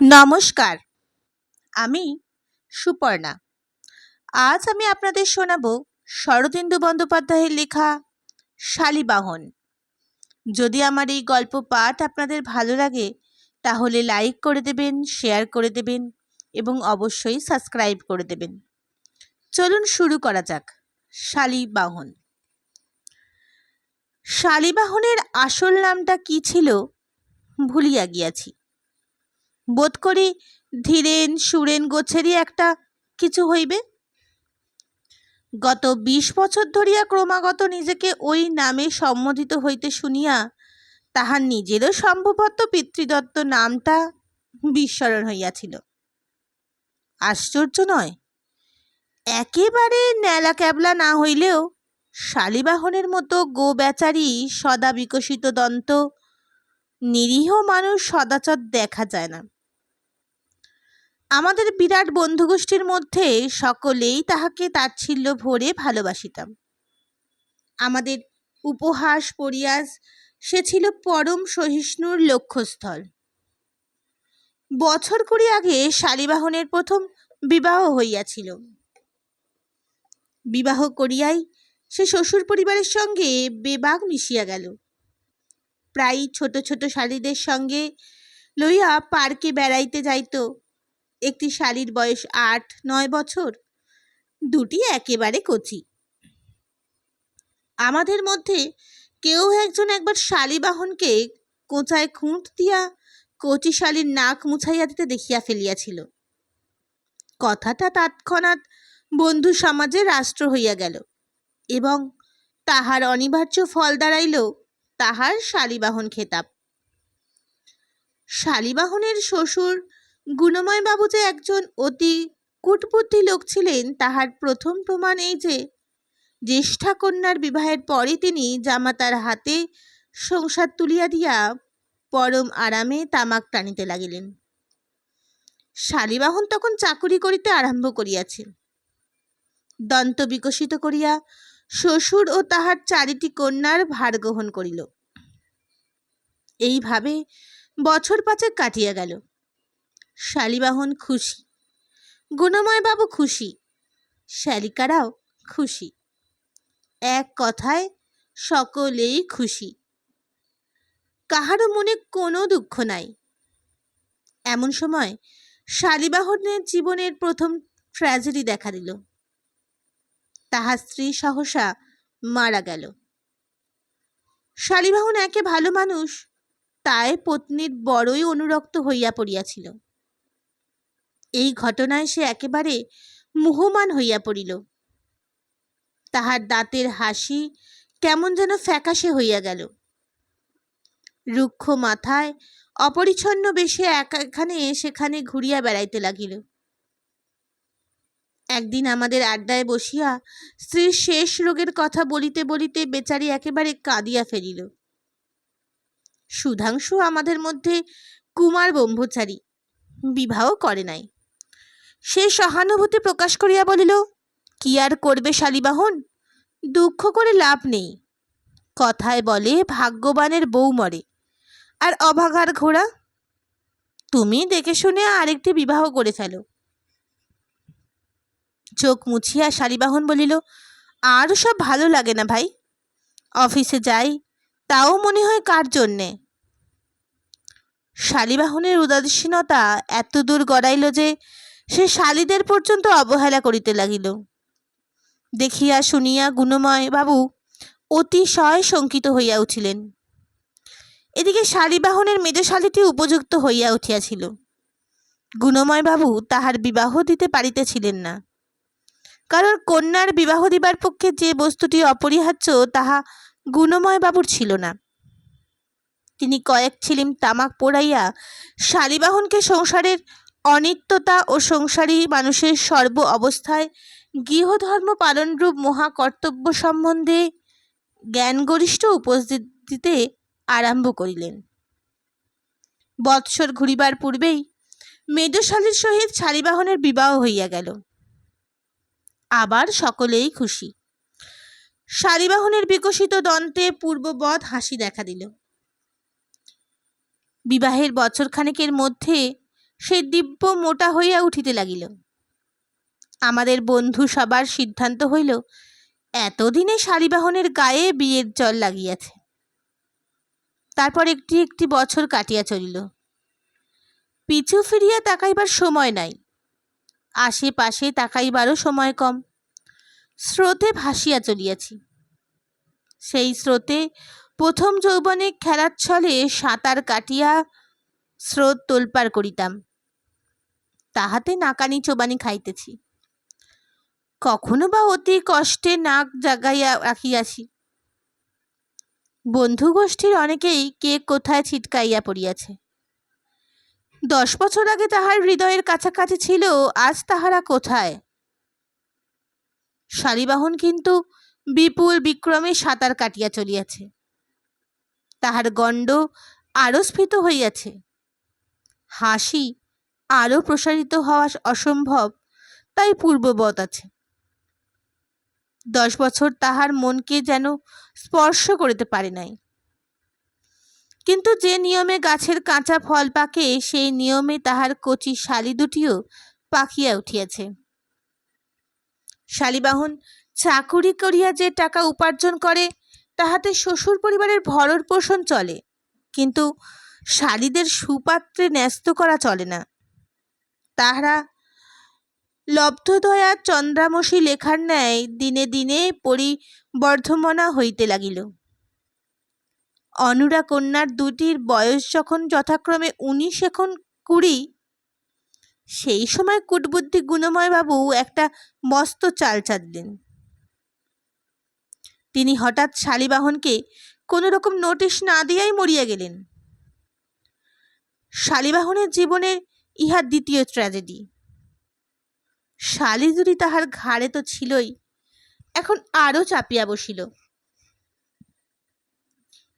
নমস্কার। আমি সুপর্ণা। আজ আমি আপনাদের শোনাব শরদিন্দু বন্দ্যোপাধ্যায়ের লেখা শালিবাহন। যদি আমার এই গল্প পাঠ আপনাদের ভালো লাগে, তাহলে লাইক করে দেবেন, শেয়ার করে দেবেন এবং অবশ্যই সাবস্ক্রাইব করে দেবেন। চলুন শুরু করা যাক শালিবাহন। শালিবাহনের আসল নামটা কি ছিল, ভুলিয়া গিয়াছি। বোধ করি ধীরেন, সুরেন, গোছেরই একটা কিছু হইবে। গত বিশ বছর ধরিয়া ক্রমাগত নিজেকে ওই নামে সম্বোধিত হইতে শুনিয়া তাহার নিজেরও সম্ভবত পিতৃদত্ত নামটা বিস্মরণ হইয়াছিল। আশ্চর্য নয়, একেবারে ন্যালা ক্যাবলা না হইলেও শালিবাহনের মতো গো বেচারি সদা বিকশিত দন্ত, নিরীহ মানুষ সদাচর দেখা যায় না। আমাদের বিরাট বন্ধুগোষ্ঠীর মধ্যে সকলেই তাহাকে তাচ্ছিল্য ভরে ভালোবাসিতাম। আমাদের উপহাস পরিয়াস, সে ছিল পরম সহিষ্ণুর লক্ষ্যস্থল। বছর কুড়ি আগে শালিবাহনের প্রথম বিবাহ হইয়াছিল। বিবাহ করিয়াই সে শ্বশুর পরিবারের সঙ্গে বেবাগ মিশিয়া গেল। প্রায় ছোট ছোট শালীদের সঙ্গে লইয়া পার্কে বেড়াইতে যাইত। একটি শালীর বয়স আট, নয় বছর? দুটি একেবারে কচি। আমাদের মধ্যে কেউ একজন একবার শালিবাহনকে কোঁচায় খুঁট দিয়া কচি শালীর নাক মুছাইয়া দিতে দেখিয়া ফেলিয়াছিল। কথাটা তৎক্ষণাৎ বন্ধু সমাজে রাষ্ট্র হইয়া গেল এবং তাহার অনিবার্য ফল দাঁড়াইল তাহার শালিবাহন খেতাব। শালিবাহনের শ্বশুর গুণময় বাবু যে একজন অতি কূটবুদ্ধি লোক ছিলেন, তাহার প্রথম প্রমাণ এই যে জ্যেষ্ঠা কন্যার বিবাহের পরে তিনি জামাতার হাতে সংসার তুলিয়া দিয়া পরম আরামে তামাক টানিতে লাগিলেন। শালিবাহন তখন চাকুরি করিতে আরম্ভ করিয়াছে। দন্ত বিকশিত করিয়া শ্বশুর ও তাহার চারিটি কন্যার ভার গ্রহণ করিল। এইভাবে বছর পাঁচেক কাটিয়া গেল। শালিবাহন খুশি। গুণময় বাবু খুশি। শালিকারাও খুশি। এক কথায় সকলেই খুশি। কাহারও মনে কোনো দুঃখ নাই। এমন সময় শালিবাহনের জীবনের প্রথম ট্র্যাজেডি দেখা দিল। তাহার স্ত্রী সহসা মারা গেল। শালিবাহন একে ভালো মানুষ, তাই পত্নীর বড়ই অনুরক্ত হইয়া পড়িয়াছিল। এই ঘটনায় সে একেবারে মুহমান হইয়া পড়িল। তাহার দাঁতের হাসি কেমন যেন ফ্যাকাশে হইয়া গেল। রুক্ষ মাথায় অপরিচ্ছন্ন বেশে এখানে সেখানে ঘুরিয়া বেড়াইতে লাগিল। একদিন আমাদের আড্ডায় বসিয়া স্ত্রীর শেষ রোগের কথা বলিতে বলিতে বেচারি একেবারে কাঁদিয়া ফেলিল। সুধাংশু আমাদের মধ্যে কুমার ব্রহ্মচারী বিবাহ করে নাই। সে সহানুভূতি প্রকাশ করিয়া বলিল, কি আর করবে শালিবাহন? দুঃখ করে লাভ নেই। কথায় বলে ভাগ্যবানের বউ মরে। আর অভাগার ঘোড়া? তুমি দেখে শুনে আরেকটি বিবাহ করে ফেলো। চোখ মুছিয়া শালিবাহন বলিল, আর সব ভালো লাগে না ভাই। অফিসে যাই, তাও মনে হয় কার জন্যে? শালিবাহনের উদাসীনতা এত দূর গড়াইল যে সে শালিদের পর্যন্ত অবহেলা করিতে লাগিল। দেখিয়া শুনিয়া গুণময় বাবু অতিশয় শঙ্কিত হইয়া উঠিলেন। এদিকে শালিবাহনের মেজশালীটি উপযুক্ত হইয়া উঠিয়াছিল। গুণময় বাবু তাহার বিবাহ দিতে পারিতেছিলেন না। কারণ কন্যার বিবাহ দিবার পক্ষে যে বস্তুটি অপরিহার্য, তাহা গুণময় বাবুর ছিল না। তিনি কয়েক ছিলিম তামাক পোড়াইয়া শালিবাহনকে সংসারের অনিত্যতা ও সংসারী মানুষের সর্ব অবস্থায় গৃহধর্ম পালনরূপ মহাকর্তব্য সম্বন্ধে জ্ঞানগরিষ্ঠ উপস্থিত দিতে আরম্ভ করিলেন। বৎসর ঘুরিবার পূর্বেই মেজশালীর সহিত শালিবাহনের বিবাহ হইয়া গেল। আবার সকলেই খুশি। শালিবাহনের বিকশিত দন্তে পূর্ববৎ হাসি দেখা দিল। বিবাহের বছরখানেকের মধ্যে সে দিব্য মোটা হইয়া উঠিতে লাগিল। আমাদের বন্ধু সবার সিদ্ধান্ত হইল, এতদিনে শালিবাহনের গায়ে বিয়ের জল লাগিয়াছে। তারপর একটি একটি বছর কাটিয়া চলিল। পিছু ফিরিয়া তাকাইবার সময় নাই, আশেপাশে তাকাইবারও সময় কম। স্রোতে ভাসিয়া চলিয়াছি। সেই স্রোতে প্রথম যৌবনে খেলার ছলে সাঁতার কাটিয়া স্রোত তোলপাড় করিতাম। তাহাতে নাকানি চোবানি খাইতেছি। কখনো বা অতি কষ্টে নাক জাগাইয়া রাখিয়াছি। বন্ধু গোষ্ঠীর অনেকেই কে কোথায় ছিটকাইয়া পড়িয়াছে। দশ বছর আগে তাহার হৃদয়ের কাছাকাছি ছিল, আজ তাহারা কোথায়? শালিবাহন কিন্তু বিপুল বিক্রমে সাঁতার কাটিয়া চলিয়াছে। তাহার গণ্ড আরও স্ফীত হইয়াছে। হাসি আরও প্রসারিত হওয়া অসম্ভব, তাই পূর্ববৎ আছে। দশ বছর তাহার মনকে যেন স্পর্শ করিতে পারে নাই। কিন্তু যে নিয়মে গাছের কাঁচা ফল পাকে, সেই নিয়মে তাহার কচি শালি দুটিও পাকিয়া উঠিয়াছে। শালিবাহন চাকুরি করিয়া যে টাকা উপার্জন করে, তাহাতে শ্বশুর পরিবারের ভরণ পোষণ চলে, কিন্তু শালিদের সুপাত্রে ন্যস্ত করা চলে না। তাহারা লব্ধদয়া চন্দ্রামসী লেখার ন্যায় দিনে দিনে পরিবর্ধমনা হইতে লাগিল। অনুরা কন্যার দুটির বয়স যখন যথাক্রমে উনিশ এখন কুড়ি, সেই সময় কুটবুদ্ধি গুণময় বাবু একটা মস্ত চাল চাঁদলেন। তিনি হঠাৎ শালিবাহনকে কোনো রকম নোটিশ না দিয়াই মরিয়া গেলেন। শালিবাহনের জীবনের ইহা দ্বিতীয় ট্র্যাজেডি শালি যদি তাহার ঘাড়ে তো ছিলই, এখন আরও চাপিয়া বসিল।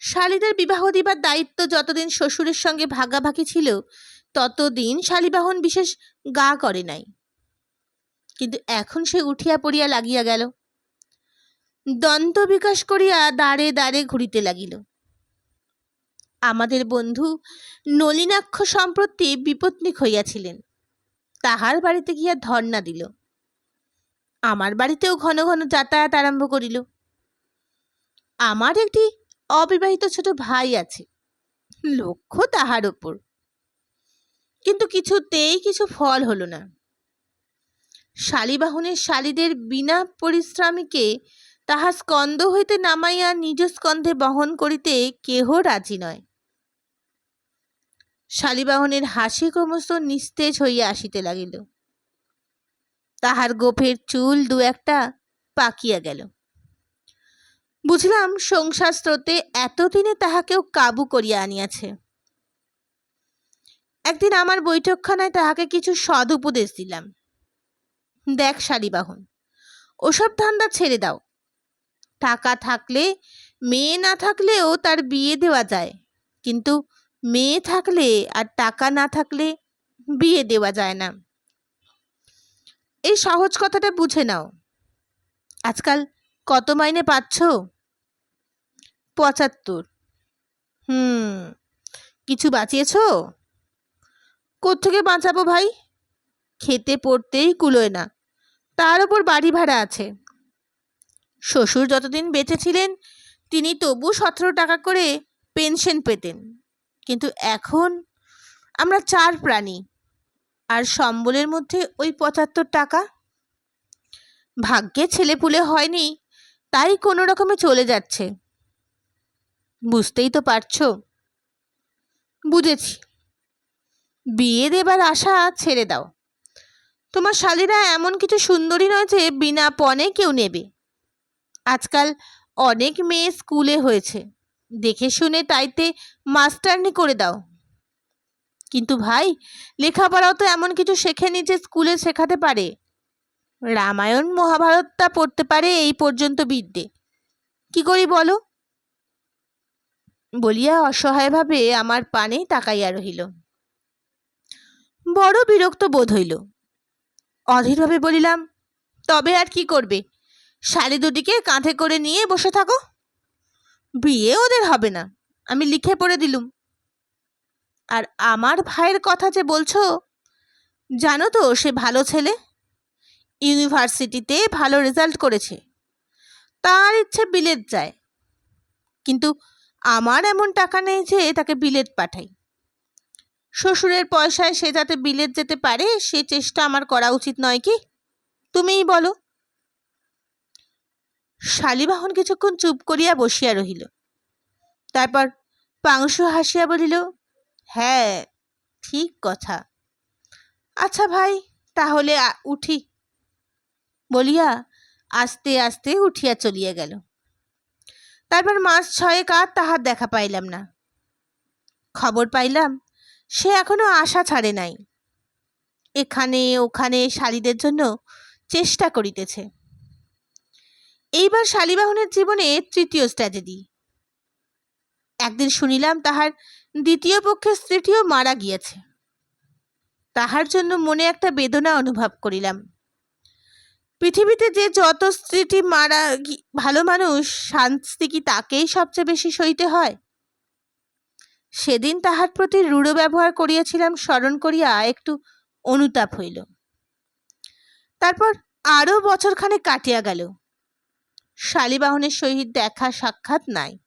শালিদের বিবাহ দিবার দায়িত্ব যতদিন শ্বশুরের সঙ্গে ভাগাভাগি ছিল, ততদিন শালিবাহন বিশেষ গা করে নাই। কিন্তু এখন সে উঠিয়া পড়িয়া লাগিয়া গেল। দন্ত বিকাশ করিয়া দাঁড়ে দাঁড়ে ঘুরিতে লাগিল। আমাদের বন্ধু নলিনাক্ষ সম্প্রতি বিপত্নিক হইয়াছিলেন। তাহার বাড়িতে গিয়া ধর্ণা দিল। আমার বাড়িতেও ঘন ঘন যাতায়াত আরম্ভ করিল। আমার একটি অবিবাহিত ছোট ভাই আছে, লক্ষ্য তাহার ওপর কিন্তু কিছুতেই কিছু ফল হলো না। শালিবাহনের শালিদের বিনা পরিশ্রমিকে তাহা স্কন্দ হইতে নামাইয়া নিজ স্কন্ধে বহন করিতে কেহ রাজি নয়। শালিবাহনের হাসি ক্রমশ নিস্তেজ হইয়া আসিতে লাগিল। তাহার গোফের চুল দু একটা পাকিয়া গেল। বুঝলাম সংসার স্রোতে এতদিনে তাহাকেও কাবু করিয়া আনিয়াছে। একদিন আমার বৈঠকখানায় তাহাকে কিছু সদ উপদেশ দিলাম। দেখ শালিবাহন, ওসব ধান্দা ছেড়ে দাও। টাকা থাকলে, মেয়ে না থাকলেও তার বিয়ে দেওয়া যায়। কিন্তু মেয়ে থাকলে আর টাকা না থাকলে বিয়ে দেওয়া যায় না। এই সহজ কথাটা বুঝে নাও। আজকাল কত মাইনে পাচ্ছ? পঁচাত্তর। হুম, কিছু বাঁচিয়েছ? কোত্থেকে বাঁচাবো ভাই? খেতে পড়তেই কুলোয় না। তার ওপর বাড়ি ভাড়া আছে। শ্বশুর যতদিন বেঁচে ছিলেন, তিনি তবু সতেরো টাকা করে পেনশন পেতেন। কিন্তু এখন আমরা চার প্রাণী। আর সম্বলের মধ্যে ওই পঁচাত্তর টাকা? ভাগ্যে ছেলেপুলে হয়নি, তাই কোনো রকমে চলে যাচ্ছে। বুঝতেই তো পারছ? বুঝেছি। বিয়ে দেবার আশা ছেড়ে দাও। তোমার শালীরা এমন কিছু সুন্দরী নয় যে বিনা পণে কেউ নেবে। আজকাল অনেক মেয়ে স্কুলে হয়েছে। দেখে শুনে তাইতে মাস্টারনি করে দাও। কিন্তু ভাই, লেখাপড়াও তো এমন কিছু শেখেনি যে স্কুলে শেখাতে পারে। রামায়ণ মহাভারতটা পড়তে পারে এই পর্যন্ত বিদ্যে। কি করি বলো? বলিয়া অসহায়ভাবে আমার পানে তাকাইয়া রহিল। বড় বিরক্ত বোধ হইল। অধীরভাবে বলিলাম, তবে আর কি করবে? শাড়ি দুটিকে কাঁধে করে নিয়ে বসে থাকো। বিয়ে ওদের হবে না। আমি লিখে পড়ে দিলুম। আর আমার ভাইয়ের কথা যে বলছো, জানো তো সে ভালো ছেলে? ইউনিভার্সিটিতে ভালো রেজাল্ট করেছে। তার ইচ্ছে বিলেত যায়। কিন্তু আমার এমন টাকা নেই যে তাকে বিলেত পাঠাই। শ্বশুরের পয়সায় সে যাতে বিলেত যেতে পারে, সে চেষ্টা আমার করা উচিত নয় কি? তুমিই বলো। শালিবাহন কিছুক্ষণ চুপ করিয়া বসিয়া রহিল। তারপর পাংশু হাসিয়া বলিল হ্যাঁ ঠিক কথা। আচ্ছা ভাই, তাহলে উঠি। বলিয়া আস্তে আস্তে উঠিয়া চলিয়া গেল। তারপর মাস ছয়েক আর তাহার দেখা পাইলাম না। খবর পাইলাম, সে এখনও আশা ছাড়ে নাই। এখানে ওখানে শালীদের জন্য চেষ্টা করিতেছে। এইবার শালিবাহনের জীবনে তৃতীয় ট্র্যাজেডি একদিন শুনিলাম তাহার দ্বিতীয় পক্ষের স্ত্রীটিও মারা গিয়েছে। তাহার জন্য মনে একটা বেদনা অনুভব করিলাম। পৃথিবীতে যে যত স্ত্রীটি মারা ভালো মানুষ, শান্তি কি তাকেই সবচেয়ে বেশি সইতে হয়? সেদিন তাহার প্রতি রূঢ় ব্যবহার করিয়াছিলাম, স্মরণ করিয়া একটু অনুতাপ হইল। তারপর আরও বছরখানে কাটিয়া গেল। শালিবাহনের সহিত দেখা সাক্ষাৎ নাই।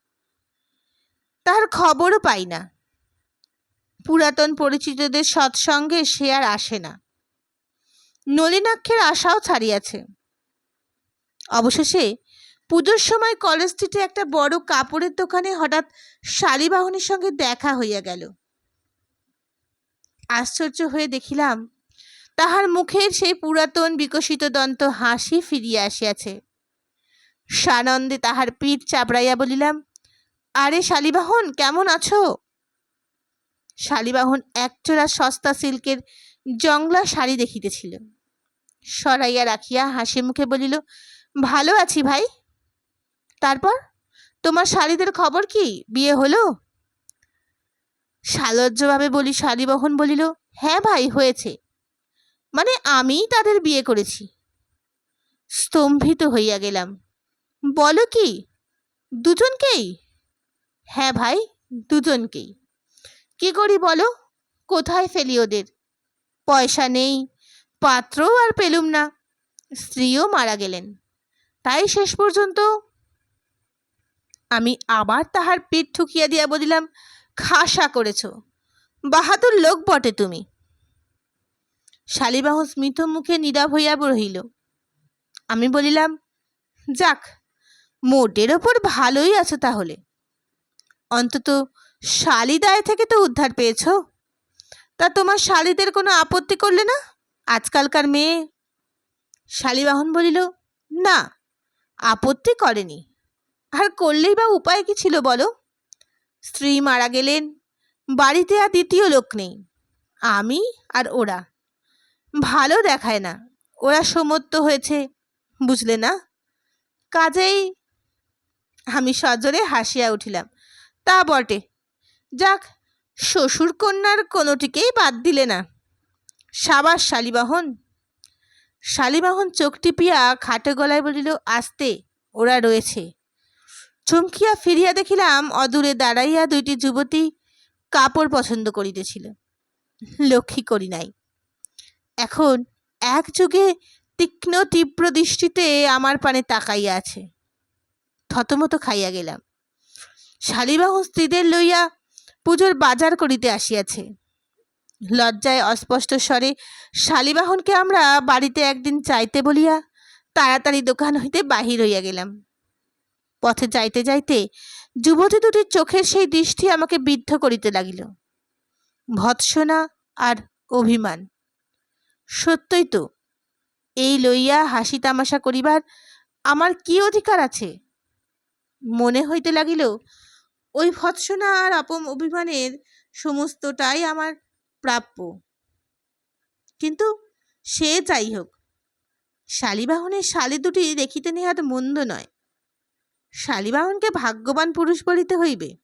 তাহার খবরও পাই না। পুরাতন পরিচিতদের সৎসঙ্গে সে আর আসে না। নলিনাক্ষের আশাও ছাড়িয়াছে। অবশেষে পুজোর সময় কলেজ স্ট্রিটে একটা বড় কাপড়ের দোকানে হঠাৎ শালিবাহনের সঙ্গে দেখা হইয়া গেল। আশ্চর্য হয়ে দেখিলাম, তাহার মুখের সেই পুরাতন বিকশিত দন্ত হাসি ফিরিয়া আসিয়াছে। সানন্দে তাহার পিঠ চাপড়াইয়া বলিলাম, আরে শালিবাহন, কেমন আছো? শালিবাহন একচোড়া সস্তা সিল্কের জংলা শাড়ি দেখিতেছিল। সরাইয়া রাখিয়া হাসি মুখে বলিল, ভালো আছি ভাই। তারপর? তোমার শাড়িদের খবর কি? বিয়ে হলো? সালজ্জভাবে বলি, শালিবাহন বলিল হ্যাঁ ভাই, হয়েছে। মানে আমিই তাদের বিয়ে করেছি। স্তম্ভিত হইয়া গেলাম। বলো কি? দুজনকেই? হ্যাঁ ভাই, দুজনকেই। কি করি বলো? কোথায় ফেলি ওদের? পয়সা নেই পাত্রও আর পেলুম না। স্ত্রীও মারা গেলেন। তাই শেষ পর্যন্ত আমি আবার তাহার পিঠ ঠুকিয়া দিয়া বলিলাম, খাসা করেছ। বাহাদুর লোক বটে তুমি। শালিবাহ স্মিত মুখে নীরব হইয়া রহিল। আমি বলিলাম, যাক মোটের ওপর ভালোই আছো তাহলে। অন্তত শালিদায় থেকে তো উদ্ধার পেয়েছ। তা তোমার শালিদের কোনো আপত্তি করলে না? আজকালকার মেয়ে। শালিবাহন বলিল, না, আপত্তি করেনি। আর করলেই বা উপায় কি ছিল বলো? স্ত্রী মারা গেলেন, বাড়িতে আর দ্বিতীয় লোক নেই। আমি আর ওরা। ভালো দেখায় না। ওরা সমর্থ হয়েছে, বুঝলে না? কাজেই আমি সজোরে হাসিয়া উঠিলাম। তা বটে। যাক শ্বশুর কন্যার কোনোটিকেই বাদ দিলে না। সাবাস শালিবাহন। শালিবাহন চোখ টিপিয়া খাটে গলায় বলিল, আস্তে, ওরা রয়েছে। চমকিয়া ফিরিয়া দেখিলাম, অদূরে দাঁড়াইয়া দুইটি যুবতী কাপড় পছন্দ করিতেছিল। লক্ষ্মী করি নাই। এখন এক যুগে তীক্ষ্ণ তীব্র দৃষ্টিতে আমার পানে তাকাইয়া আছে। থতমত খাইয়া গেলাম। শালিবাহন স্ত্রীদের লইয়া পুজোর বাজার করিতে আসিয়াছে। লজ্জায় অস্পষ্ট স্বরে, শালিবাহনকে আমরা বাড়িতে একদিন চাইতে বলিয়া তাড়াতাড়ি দোকান হইতে বাহির হইয়া গেলাম। পথে যাইতে যাইতে যুবতী দুটির চোখের সেই দৃষ্টি আমাকে বিদ্ধ করিতে লাগিল। ভৎসনা আর অভিমান। সত্যই তো, এই লইয়া হাসি তামাশা করিবার আমার কি অধিকার আছে? মনে হইতে লাগিল, ওই ভৎসনা আর আপম অভিমানের সমস্তটাই আমার প্রাপ্য। কিন্তু সে যাই হোক শালিবাহনের শালি দুটি দেখিতে নেহাত মন্দ নয়। শালিবাহনকে ভাগ্যবান পুরুষ বলিতে হইবে।